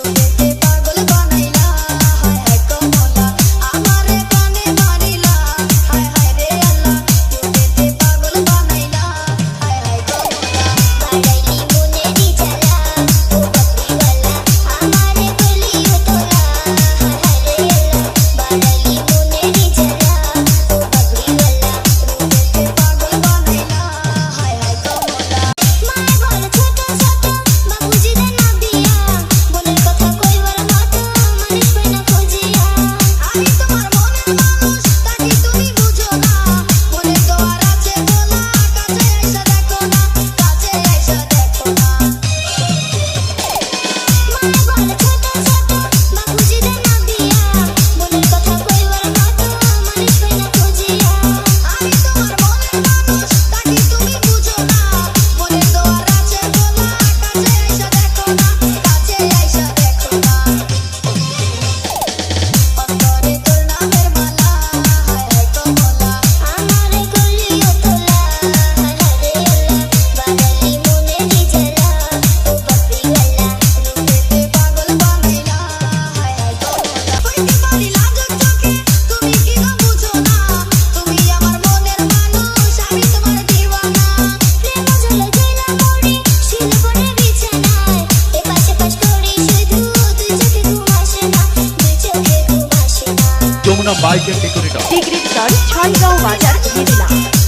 Jamuna Right. And decorator degree star Chhaygaon বাজার মিথিলা